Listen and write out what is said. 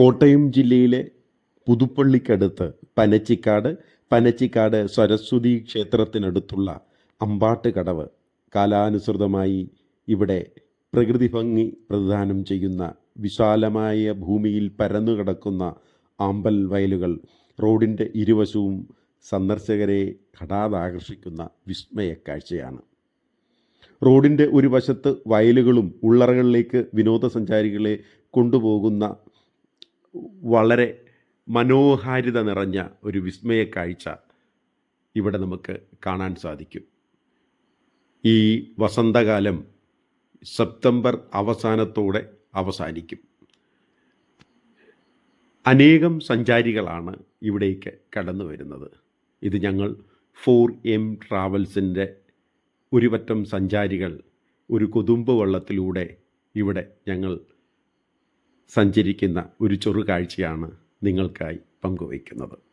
കോട്ടയം ജില്ലയിലെ പുതുപ്പള്ളിക്കടുത്ത് പനച്ചിക്കാട് പനച്ചിക്കാട് സരസ്വതി ക്ഷേത്രത്തിനടുത്തുള്ള അമ്പാട്ട് കടവ് കാലാനുസൃതമായി ഇവിടെ പ്രകൃതി ഭംഗി പ്രദാനം ചെയ്യുന്ന വിശാലമായ ഭൂമിയിൽ പരന്നുകിടക്കുന്ന ആമ്പൽ വയലുകൾ റോഡിന്റെ ഇരുവശവും സന്ദർശകരെ കടാതാകർഷിക്കുന്ന വിസ്മയ കാഴ്ചയാണ്. റോഡിന്റെ ഒരു വശത്ത് വയലുകളും ഉള്ളറകളിലേക്ക് വിനോദസഞ്ചാരികളെ കൊണ്ടുപോകുന്ന വളരെ മനോഹാരിത നിറഞ്ഞ ഒരു വിസ്മയ കാഴ്ച ഇവിടെ നമുക്ക് കാണാൻ സാധിക്കും. ഈ വസന്തകാലം സെപ്റ്റംബർ അവസാനത്തോടെ അവസാനിക്കും. അനേകം സഞ്ചാരികളാണ് ഇവിടേക്ക് കടന്നു വരുന്നത്. ഇത് ഞങ്ങൾ ഫോർ എം ട്രാവൽസിന്റെ ഒരുപറ്റം സഞ്ചാരികൾ ഒരു കൊതുമ്പ് വള്ളത്തിലൂടെ ഇവിടെ ഞങ്ങൾ സഞ്ചരിക്കുന്ന ഒരു ചെറുകാഴ്ചയാണ് നിങ്ങൾക്കായി പങ്കുവയ്ക്കുന്നത്.